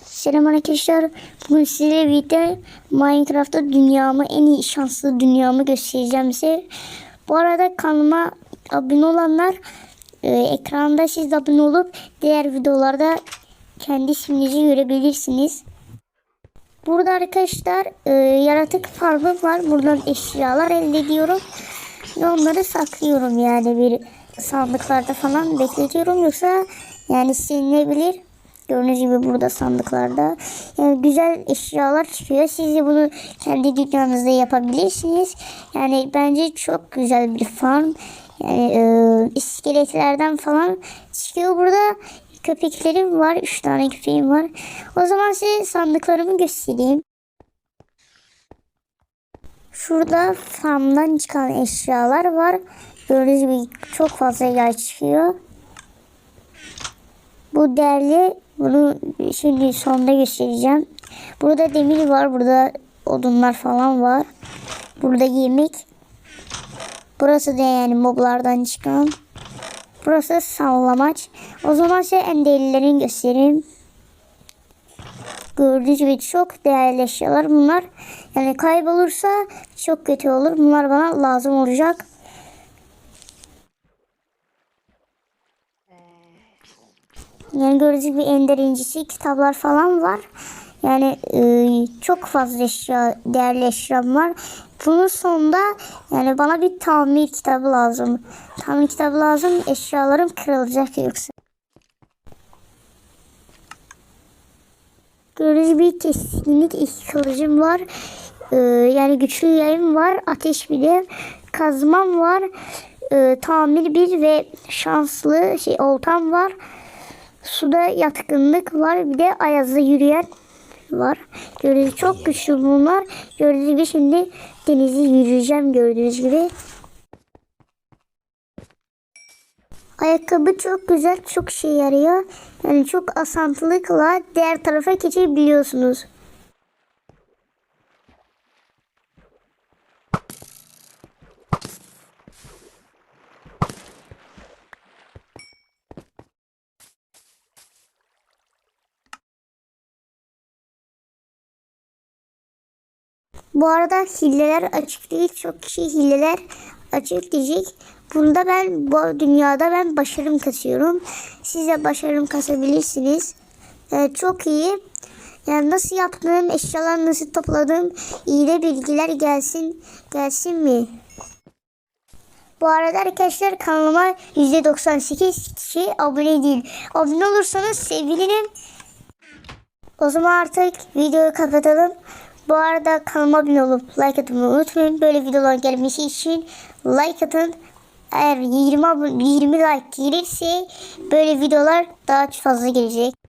Selam arkadaşlar. Bugün sizlerle birlikte Minecraft'ta dünyamı en iyi şanslı dünyamı göstereceğim size. Bu arada kanalıma abone olanlar e, ekranda siz de abone olup diğer videolarda kendi isminizi görebilirsiniz. Burada arkadaşlar e, yaratık farmı var. Buradan eşyalar elde ediyorum. Ve onları saklıyorum yani bir sandıklarda falan bekletiyorum. Yoksa yani silinebilir. Gördüğünüz gibi burada sandıklarda. Yani güzel eşyalar çıkıyor. Siz de bunu kendi dünyanızda yapabilirsiniz. Yani bence çok güzel bir farm. Yani e, iskeletlerden falan çıkıyor burada. Köpeklerim var. Üç tane köpeğim var. O zaman size sandıklarımı göstereyim. Şurada farmdan çıkan eşyalar var. Gördüğünüz gibi çok fazla yay çıkıyor. Bu değerli. Bunu şimdi sonunda göstereceğim. Burada demir var. Burada odunlar falan var. Burada yemek. Burası da yani moblardan çıkan. Burası sallamaç. O zaman size en değerlilerini göstereyim. Gördüğünüz gibi çok değerli eşyalar bunlar. Yani kaybolursa çok kötü olur. Bunlar bana lazım olacak. Yani gördüğünüz gibi ender incisi kitaplar falan var. Yani e, çok fazla eşya, değerli eşyam var. Bunun sonunda yani bana bir tamir kitabı lazım. Tamir kitabı lazım. Eşyalarım kırılacak yoksa. Gördüğünüz gibi kesinlik iki kılıcım var. Ee, yani güçlü yayım var. Ateş bile. Kazmam var. Ee, tamir bir ve şanslı şey oltam var. Suda yatkınlık var. Bir de ayazda yürüyen var. Gördüğünüz çok güçlü bunlar. Gördüğünüz gibi şimdi denizi yürüyeceğim gördüğünüz gibi. Ayakkabı çok güzel, çok şey yarıyor. Yani çok asantılıkla diğer tarafa geçebiliyorsunuz. Bu arada hileler açık değil. Çok kişi hileler açık diyecek. Bunda ben bu dünyada ben başarım kasıyorum. Siz de başarım kasabilirsiniz. Ee, çok iyi. Yani nasıl yaptığım, eşyalar nasıl topladım, iyi bilgiler gelsin, gelsin mi? Bu arada arkadaşlar kanalıma %98 kişi abone değil. Abone olursanız sevinirim. O zaman artık videoyu kapatalım. Bu arada kanalıma abone olup like atmayı unutmayın. Böyle videolar gelmesi için like atın. Eğer 20, abone- 20 like gelirse böyle videolar daha fazla gelecek.